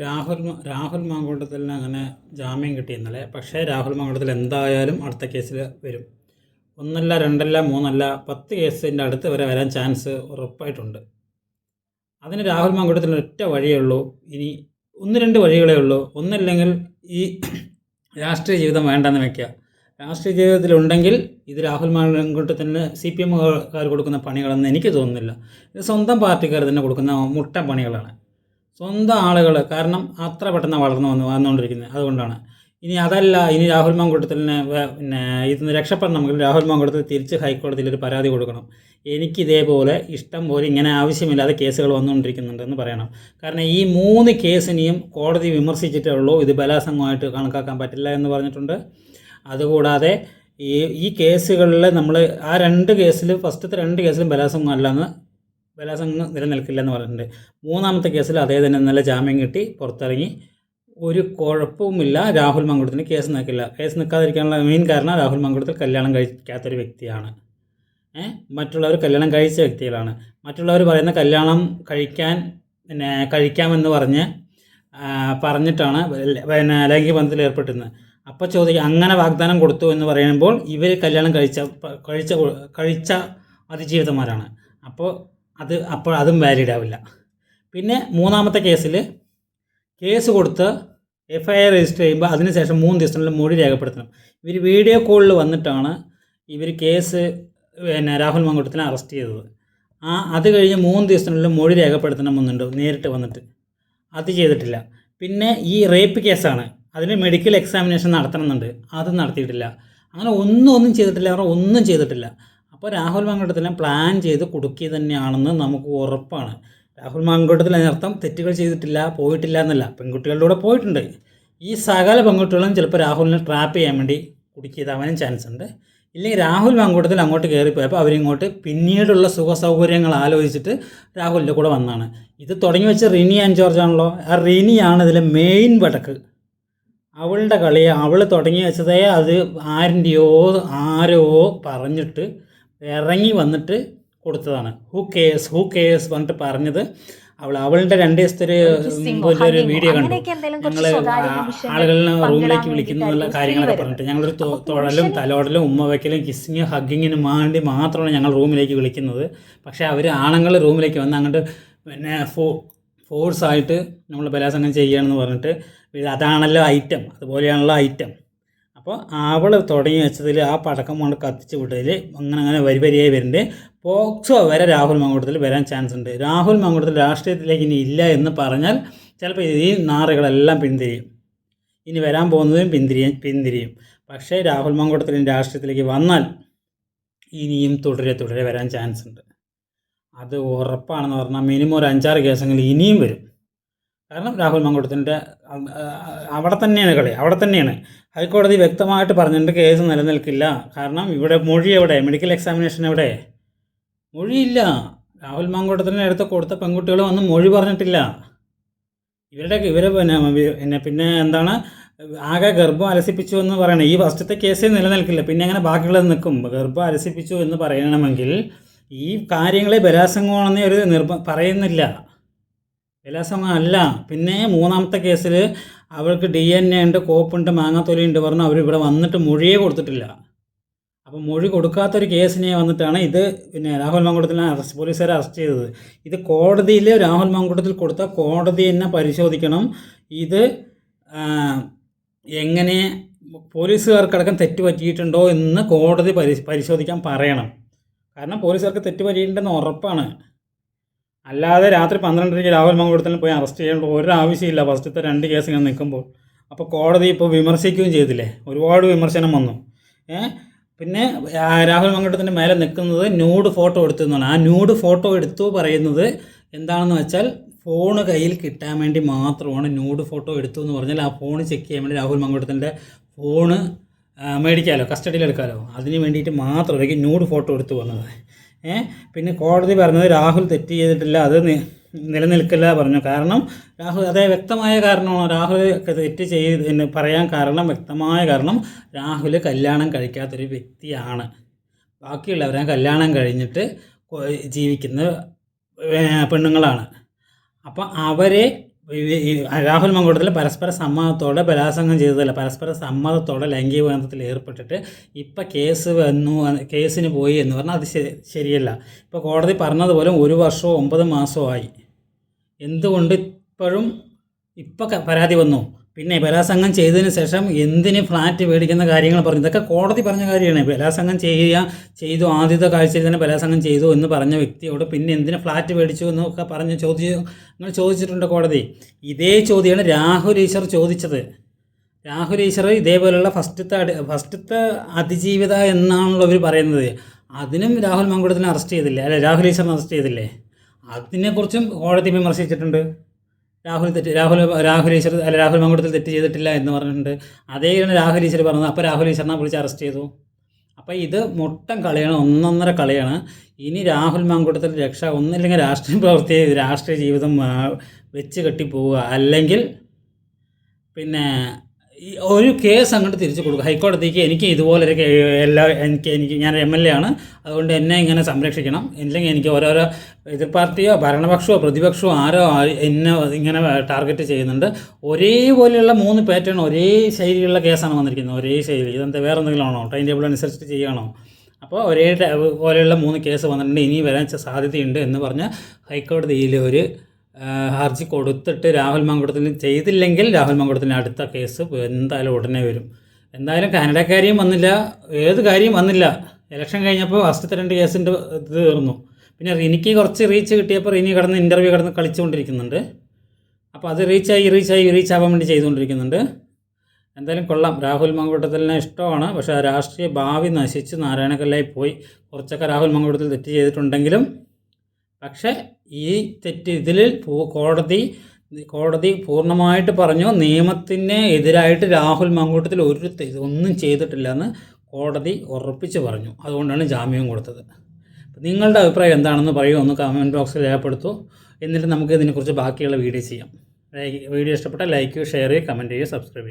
രാഹുൽ രാഹുൽ മാങ്കൂട്ടത്തിന് അങ്ങനെ ജാമ്യം കിട്ടി പക്ഷേ രാഹുൽ മാങ്കൂട്ടത്തിൽ എന്തായാലും അടുത്ത കേസിൽ വരും. ഒന്നല്ല രണ്ടല്ല മൂന്നല്ല പത്ത് കേസിന്റെ അടുത്ത് വരെ വരാൻ ചാൻസ് ഉറപ്പായിട്ടുണ്ട്. അതിന് രാഹുൽ മാങ്കൂട്ടത്തിന് ഒറ്റ വഴിയേ ഉള്ളൂ. ഇനി ഒന്ന് രണ്ട് വഴികളേ ഉള്ളൂ. ഒന്നില്ലെങ്കിൽ ഈ രാഷ്ട്രീയ ജീവിതം വേണ്ടെന്ന് വയ്ക്കുക രാഷ്ട്രീയ ജീവിതത്തിലുണ്ടെങ്കിൽ ഇത് രാഹുൽ മാങ്കൂട്ടത്തിന് സി പി എമ്മുകാർ കൊടുക്കുന്ന പണികളെന്ന് എനിക്ക് തോന്നുന്നില്ല. ഇത് സ്വന്തം പാർട്ടിക്കാർ തന്നെ കൊടുക്കുന്ന മുട്ട പണികളാണ്. സ്വന്തം ആളുകൾ കാരണം അത്ര പെട്ടെന്ന് വളർന്നു വന്നു വന്നുകൊണ്ടിരിക്കുന്നത്. അതുകൊണ്ടാണ്. ഇനി അതല്ല ഇനി രാഹുൽ മാങ്കൂട്ടത്തിന് പിന്നെ ഇതിന് രക്ഷപ്പെടണമെങ്കിൽ രാഹുൽ മാങ്കൂട്ടത്തിൽ തിരിച്ച് ഹൈക്കോടതിയിൽ ഒരു പരാതി കൊടുക്കണം. എനിക്ക് ഇതേപോലെ ഇഷ്ടം പോലെ ഇങ്ങനെ ആവശ്യമില്ലാതെ കേസുകൾ വന്നുകൊണ്ടിരിക്കുന്നുണ്ടെന്ന് പറയണം. കാരണം ഈ മൂന്ന് കേസിനെയും കോടതി വിമർശിച്ചിട്ടേ ഉള്ളൂ. ഇത് ബലാസംഗമായിട്ട് കണക്കാക്കാൻ പറ്റില്ല എന്ന് പറഞ്ഞിട്ടുണ്ട്. അതുകൂടാതെ ഈ ഈ കേസുകളിൽ നമ്മൾ ആ രണ്ട് കേസിൽ ഫസ്റ്റത്തെ രണ്ട് കേസിലും ബലാസംഗം അല്ലെന്ന് ബലാത്സംഗം നിലനിൽക്കില്ലെന്ന് പറഞ്ഞിട്ടുണ്ട്. മൂന്നാമത്തെ കേസിൽ അതേ തന്നെ നല്ല ജാമ്യം കിട്ടി പുറത്തിറങ്ങി. ഒരു കുഴപ്പവുമില്ല രാഹുൽ മങ്കുടത്തിന് കേസ് നിൽക്കില്ല. കേസ് നിൽക്കാതിരിക്കാനുള്ള മെയിൻ കാരണം രാഹുൽ മങ്കുടത്തിൽ കല്യാണം കഴിക്കാത്തൊരു വ്യക്തിയാണ്. മറ്റുള്ളവർ കല്യാണം കഴിച്ച വ്യക്തികളാണ്. മറ്റുള്ളവർ പറയുന്ന കല്യാണം കഴിക്കാൻ പിന്നെ കഴിക്കാമെന്ന് പറഞ്ഞ് പറഞ്ഞിട്ടാണ് പിന്നെ ലൈംഗിക ബന്ധത്തിൽ ഏർപ്പെട്ടിരുന്നത്. അപ്പോൾ ചോദിക്കുക അങ്ങനെ വാഗ്ദാനം കൊടുത്തു എന്ന് പറയുമ്പോൾ ഇവർ കല്യാണം കഴിച്ച കഴിച്ച കഴിച്ച അതിജീവിതന്മാരാണ്. അപ്പോൾ അത് അപ്പോൾ അതും വാലിഡ് ആവില്ല. പിന്നെ മൂന്നാമത്തെ കേസിൽ കേസ് കൊടുത്ത് എഫ് ഐ ആർ രജിസ്റ്റർ ചെയ്യുമ്പോൾ അതിനുശേഷം മൂന്ന് ദിവസത്തിനുള്ളിൽ മൊഴി രേഖപ്പെടുത്തണം. ഇവർ വീഡിയോ കോളിൽ വന്നിട്ടാണ് ഇവർ കേസ് പിന്നെ രാഹുൽ മങ്കുട്ടത്തിനെ അറസ്റ്റ് ചെയ്തത്. ആ അത് കഴിഞ്ഞ് മൂന്ന് ദിവസത്തിനുള്ളിൽ മൊഴി രേഖപ്പെടുത്തണമെന്നുണ്ട് നേരിട്ട് വന്നിട്ട്. അത് ചെയ്തിട്ടില്ല. പിന്നെ ഈ റേപ്പ് കേസാണ്. അതിന് മെഡിക്കൽ എക്സാമിനേഷൻ നടത്തണമെന്നുണ്ട്. അത് നടത്തിയിട്ടില്ല. അങ്ങനെ ഒന്നും ഒന്നും ചെയ്തിട്ടില്ല. അവർ ഒന്നും ചെയ്തിട്ടില്ല. അപ്പോൾ രാഹുൽ മങ്കടത്തിനെ പ്ലാൻ ചെയ്ത് കുടുക്കി തന്നെയാണെന്ന് നമുക്ക് ഉറപ്പാണ്. രാഹുൽ മാങ്കോട്ടത്തിൽ അതിനർത്ഥം തെറ്റുകൾ ചെയ്തിട്ടില്ല പോയിട്ടില്ല എന്നല്ല. പെൺകുട്ടികളുടെ കൂടെ പോയിട്ടുണ്ട്. ഈ സകല പെൺകുട്ടികളും ചിലപ്പോൾ രാഹുലിനെ ട്രാപ്പ് ചെയ്യാൻ വേണ്ടി കുടുക്കിയതാവാനും ചാൻസ് ഉണ്ട്. ഇല്ലെങ്കിൽ രാഹുൽ മങ്കൂട്ടത്തിൽ അങ്ങോട്ട് കയറിപ്പോയപ്പോൾ അവരിങ്ങോട്ട് പിന്നീടുള്ള സുഖ സൗകര്യങ്ങൾ ആലോചിച്ചിട്ട് രാഹുലിന്റെ കൂടെ വന്നാണ്. ഇത് തുടങ്ങി വെച്ച റിനി ആൻഡ് ജോർജ് ആണല്ലോ. ആ റിനിയാണ് ഇതിലെ മെയിൻ വടക്ക്. അവളുടെ കളി അവൾ തുടങ്ങി വെച്ചതേ അത് ആരിന്റെയോ ആരോ പറഞ്ഞിട്ട് ഇറങ്ങി വന്നിട്ട് കൊടുത്തതാണ്. ഹു കേസ് ഹു കേസ് പറഞ്ഞിട്ട് പറഞ്ഞത്. അവൾ അവളുടെ രണ്ട് ദിവസത്തെ ഒരു ഒരു വീഡിയോ കണ്ടു. ഞങ്ങൾ പങ്കിടാൻ റൂമിലേക്ക് വിളിക്കുന്ന കാര്യങ്ങളൊക്കെ പറഞ്ഞിട്ട് ഞങ്ങളൊരു തൊഴലും തലോടലും ഉമ്മ വയ്ക്കലും കിസ്സിങ് ഹഗ്ഗിങ്ങിന് വേണ്ടി മാത്രമാണ് ഞങ്ങൾ റൂമിലേക്ക് വിളിക്കുന്നത്. പക്ഷേ അവർ ആണുങ്ങൾ റൂമിലേക്ക് വന്ന് അങ്ങോട്ട് പിന്നെ ഫോ ഫോഴ്സായിട്ട് നമ്മൾ ബലാസംഗം ചെയ്യുകയാണെന്ന് പറഞ്ഞിട്ട് അതാണല്ലോ ഐറ്റം അതുപോലെയാണല്ലോ ഐറ്റം അപ്പോൾ അവൾ തുടങ്ങി വെച്ചതിൽ ആ പടക്കം കൊണ്ട് കത്തിച്ച് വിട്ടതിൽ അങ്ങനെ അങ്ങനെ വരി വരിയായി വരുന്നുണ്ട്. പോക്സോ വരെ രാഹുൽ മങ്കൂട്ടത്തിൽ വരാൻ ചാൻസ് ഉണ്ട്. രാഹുൽ മങ്കൂട്ടത്തിൽ രാഷ്ട്രീയത്തിലേക്ക് ഇനി ഇല്ല എന്ന് പറഞ്ഞാൽ ചിലപ്പോൾ ഈ നാറുകളെല്ലാം പിന്തിരിയും. ഇനി വരാൻ പോകുന്നതും പിന്തിരിയും പിന്തിരിയും. പക്ഷേ രാഹുൽ മങ്കൂട്ടത്തിൽ രാഷ്ട്രീയത്തിലേക്ക് വന്നാൽ ഇനിയും തുടരെ തുടരെ വരാൻ ചാൻസ് ഉണ്ട്. അത് ഉറപ്പാണെന്ന് പറഞ്ഞാൽ മിനിമം ഒരു അഞ്ചാറ് കേസെങ്കിലും ഇനിയും വരും. കാരണം രാഹുൽ മങ്കുടത്തിന്റെ അവിടെ തന്നെയാണ് കളി അവിടെ തന്നെയാണ്. ഹൈക്കോടതി വ്യക്തമായിട്ട് പറഞ്ഞിട്ടുണ്ട് കേസ് നിലനിൽക്കില്ല. കാരണം ഇവിടെ മൊഴി എവിടെ? മെഡിക്കൽ എക്സാമിനേഷൻ എവിടെ? മൊഴിയില്ല. രാഹുൽ മങ്കുടത്തിന്റെ അടുത്ത് കൊടുത്ത പെൺകുട്ടികൾ വന്ന് മൊഴി പറഞ്ഞിട്ടില്ല. ഇവരുടെ ഇവരെ പിന്നെ പിന്നെ എന്താണ്? ആകെ ഗർഭം അലസിപ്പിച്ചു എന്ന് പറയണേ. ഈ ഫസ്റ്റത്തെ കേസേ നിലനിൽക്കില്ല. പിന്നെ അങ്ങനെ ബാക്കിയുള്ളത് നിൽക്കും? ഗർഭം അലസിപ്പിച്ചു എന്ന് പറയണമെങ്കിൽ ഈ കാര്യങ്ങളെ ബലാസംഗമാണെന്ന് ഒരു നിർബ പറയുന്നില്ല. ബലാത്സംഗം അല്ല. പിന്നെ മൂന്നാമത്തെ കേസിൽ അവൾക്ക് ഡി എൻ എ ഉണ്ട് കോപ്പുണ്ട് മാങ്ങാത്തൊലി ഉണ്ട് പറഞ്ഞു അവർ ഇവിടെ വന്നിട്ട് മൊഴിയേ കൊടുത്തിട്ടില്ല. അപ്പോൾ മൊഴി കൊടുക്കാത്തൊരു കേസിനെ വന്നിട്ടാണ് ഇത് പിന്നെ രാഹുൽ മങ്കുടത്തിനെ അറസ്റ്റ് പോലീസുകാരെ അറസ്റ്റ് ചെയ്തത്. ഇത് കോടതിയിൽ രാഹുൽ മങ്കുടത്തിൽ കൊടുത്ത കോടതി തന്നെ പരിശോധിക്കണം. ഇത് എങ്ങനെ പോലീസുകാർക്കടക്കം തെറ്റ് പറ്റിയിട്ടുണ്ടോ എന്ന് കോടതി പരി പരിശോധിക്കാൻ പറയണം. കാരണം പോലീസുകാർക്ക് തെറ്റ് പറ്റിയിട്ടുണ്ടെന്ന് ഉറപ്പാണ്. അല്ലാതെ രാത്രി പന്ത്രണ്ടരയ്ക്ക് രാഹുൽ മങ്കുടത്തിൽ പോയി അറസ്റ്റ് ചെയ്യേണ്ട ഒരു ആവശ്യമില്ല ഫസ്റ്റത്തെ രണ്ട് കേസ് ഇങ്ങനെ നിൽക്കുമ്പോൾ. അപ്പോൾ കോടതി ഇപ്പോൾ വിമർശിക്കുകയും ചെയ്തില്ലേ? ഒരുപാട് വിമർശനം വന്നു. പിന്നെ രാഹുൽ മങ്കൂട്ടത്തിന്റെ മേലെ നിൽക്കുന്നത് ന്യൂഡ് ഫോട്ടോ എടുത്തു എന്നാണ്. ആ ന്യൂഡ് ഫോട്ടോ എടുത്തു പറയുന്നത് എന്താണെന്ന് വെച്ചാൽ ഫോൺ കയ്യിൽ കിട്ടാൻ വേണ്ടി മാത്രമാണ് ന്യൂഡ് ഫോട്ടോ എടുത്തു എന്ന് പറഞ്ഞാൽ ആ ഫോൺ ചെക്ക് ചെയ്യാൻ വേണ്ടി രാഹുൽ മങ്കൂട്ടത്തിന്റെ ഫോണ് മേടിക്കാമല്ലോ കസ്റ്റഡിയിൽ എടുക്കാമല്ലോ അതിന് വേണ്ടിയിട്ട് മാത്രമായിരിക്കും ന്യൂഡ് ഫോട്ടോ എടുത്തു വന്നത്. പിന്നെ കോടതി പറഞ്ഞത് രാഹുൽ തെറ്റ് ചെയ്തിട്ടില്ല അത് നിലനിൽക്കില്ല പറഞ്ഞു. കാരണം രാഹുൽ അതേ വ്യക്തമായ കാരണമാണ് രാഹുൽ തെറ്റ് ചെയ്ത് പറയാൻ കാരണം വ്യക്തമായ കാരണം രാഹുൽ കല്യാണം കഴിക്കാത്തൊരു വ്യക്തിയാണ്. ബാക്കിയുള്ളവരെ കല്യാണം കഴിഞ്ഞിട്ട് ജീവിക്കുന്ന പെണ്ണുങ്ങളാണ്. അപ്പം അവരെ രാഹുൽ മങ്കൂട്ടത്തിൽ പരസ്പര സമ്മതത്തോടെ ബലാത്സംഗം ചെയ്തതല്ല പരസ്പര സമ്മതത്തോടെ ലൈംഗിക ബന്ധത്തിൽ ഏർപ്പെട്ടിട്ട് ഇപ്പം കേസ് വന്നു കേസിന് പോയി എന്ന് പറഞ്ഞാൽ അത് ശരിയല്ല. ഇപ്പോൾ കോടതി പറഞ്ഞതുപോലെ ഒരു വർഷമോ ഒമ്പത് മാസമോ ആയി. എന്തുകൊണ്ട് ഇപ്പോഴും ഇപ്പം പരാതി വന്നു? പിന്നെ ബലാസംഗം ചെയ്തതിന് ശേഷം എന്തിന് ഫ്ലാറ്റ് മേടിക്കുന്ന കാര്യങ്ങൾ പറഞ്ഞു. ഇതൊക്കെ കോടതി പറഞ്ഞ കാര്യമാണ്. ബലാസംഗം ചെയ്യുക ചെയ്തു. ആദ്യത്തെ കാഴ്ചയിൽ തന്നെ ബലാസംഗം ചെയ്തു എന്ന് പറഞ്ഞ വ്യക്തിയോട് പിന്നെ എന്തിന് ഫ്ലാറ്റ് മേടിച്ചു എന്നൊക്കെ പറഞ്ഞ് ചോദിച്ചു ചോദിച്ചിട്ടുണ്ട് കോടതി. ഇതേ ചോദ്യമാണ് രാഹുൽ ഈശ്വർ ചോദിച്ചത്. രാഹുൽ ഈശ്വർ ഇതേപോലെയുള്ള ഫസ്റ്റത്തെ അടി ഫസ്റ്റത്തെ അതിജീവിത എന്നാണല്ലോ അവർ പറയുന്നത്. അതിനും രാഹുൽ മങ്കുടത്തിനെ അറസ്റ്റ് ചെയ്തില്ലേ? അല്ലെ രാഹുൽ ഈശ്വറിനെ അറസ്റ്റ് ചെയ്തില്ലേ? അതിനെക്കുറിച്ചും കോടതി വിമർശിച്ചിട്ടുണ്ട്. രാഹുൽ തെറ്റ് രാഹുൽ രാഹുൽ ഈശ്വർ അല്ല രാഹുൽ മങ്കുടത്തിൽ തെറ്റ് ചെയ്തിട്ടില്ല എന്ന് പറഞ്ഞിട്ടുണ്ട്. അതേയാണ് രാഹുൽ ഈശ്വർ പറഞ്ഞത്. അപ്പോൾ രാഹുൽ ഈശ്വറിനെ വിളിച്ച് അറസ്റ്റ് ചെയ്തു. അപ്പോൾ ഇത് മുട്ടം കളിയാണ് ഒന്നൊന്നര കളിയാണ്. ഇനി രാഹുൽ മാങ്കൂട്ടത്തിൽ രക്ഷ ഒന്നില്ലെങ്കിൽ രാഷ്ട്രീയ പ്രവൃത്തി രാഷ്ട്രീയ ജീവിതം വെച്ച് കെട്ടിപ്പോവുക അല്ലെങ്കിൽ പിന്നെ ഈ ഒരു കേസ് അങ്ങോട്ട് തിരിച്ചു കൊടുക്കും. ഹൈക്കോടതിക്ക് എനിക്ക് ഇതുപോലൊരു എല്ലാ എനിക്ക് എനിക്ക് ഞാൻ എം എൽ എ ആണ്. അതുകൊണ്ട് എന്നെ ഇങ്ങനെ സംരക്ഷിക്കണം. ഇല്ലെങ്കിൽ എനിക്ക് ഓരോരോ എതിർ പാർട്ടിയോ ഭരണപക്ഷമോ പ്രതിപക്ഷമോ ആരോ എന്നെ ഇങ്ങനെ ടാർഗറ്റ് ചെയ്യുന്നുണ്ട്. ഒരേപോലെയുള്ള മൂന്ന് പാറ്റേൺ ഒരേ ശൈലിയുള്ള കേസാണ് വന്നിരിക്കുന്നത്. ഒരേ ശൈലി. ഇതെന്താ? വേറെ എന്തെങ്കിലും ആണോ? ടൈം ടേബിൾ അനുസരിച്ചിട്ട് ചെയ്യുകയാണോ? അപ്പോൾ ഒരേ പോലെയുള്ള മൂന്ന് കേസ് വന്നിട്ടുണ്ട്. ഇനി വരാൻ സാധ്യതയുണ്ട് എന്ന് പറഞ്ഞ് ഹൈക്കോടതിയിലെ ഒരു ഹർജി കൊടുത്തിട്ട് രാഹുൽ മങ്കുടത്തിന് ചെയ്തില്ലെങ്കിൽ രാഹുൽ മങ്കുടത്തിന് അടുത്ത കേസ് എന്തായാലും ഉടനെ വരും. എന്തായാലും കാനഡക്കാരിയും വന്നില്ല. ഏത് കാര്യം വന്നില്ല. ഇലക്ഷൻ കഴിഞ്ഞപ്പോൾ ഫസ്റ്റത്തെ രണ്ട് കേസിന്റെ ഇത് തീർന്നു. പിന്നെ റിനിക്ക് കുറച്ച് റീച്ച് കിട്ടിയപ്പോൾ റിനി കിടന്ന് ഇന്റർവ്യൂ കിടന്ന് കളിച്ചുകൊണ്ടിരിക്കുന്നുണ്ട്. അപ്പോൾ അത് റീച്ചായി റീച്ചായി റീച്ച് ആവാൻ വേണ്ടി ചെയ്തുകൊണ്ടിരിക്കുന്നുണ്ട്. എന്തായാലും കൊള്ളാം. രാഹുൽ മങ്കൂട്ടത്തിലിനെ ഇഷ്ടമാണ്. പക്ഷേ ആ രാഷ്ട്രീയ ഭാവി നശിച്ച് നാരായണക്കല്ലായി പോയി. കുറച്ചൊക്കെ രാഹുൽ മങ്കൂട്ടത്തിൽ തെറ്റ് ചെയ്തിട്ടുണ്ടെങ്കിലും പക്ഷേ ഈ തെറ്റ് ഇതിൽ കോടതി കോടതി പൂർണമായിട്ട് പറഞ്ഞു നിയമത്തിന് എതിരായിട്ട് രാഹുൽ മങ്കൂട്ടത്തിൽ ഒരു ഒന്നും ചെയ്തിട്ടില്ല എന്ന് കോടതി ഉറപ്പിച്ച് പറഞ്ഞു. അതുകൊണ്ടാണ് ജാമ്യം കൊടുത്തത്. നിങ്ങളുടെ അഭിപ്രായം എന്താണെന്ന് പറയൂ ഒന്ന് കമന്റ് ബോക്സിൽ രേഖപ്പെടുത്തൂ. എന്നിട്ട് നമുക്ക് ഇതിനെക്കുറിച്ച് ബാക്കിയുള്ള വീഡിയോ ചെയ്യാം. വീഡിയോ ഇഷ്ടപ്പെട്ടാൽ ലൈക്ക് ചെയ്യുക ഷെയർ ചെയ്യുക കമന്റ് ചെയ്യുക സബ്സ്ക്രൈബ് ചെയ്യുക.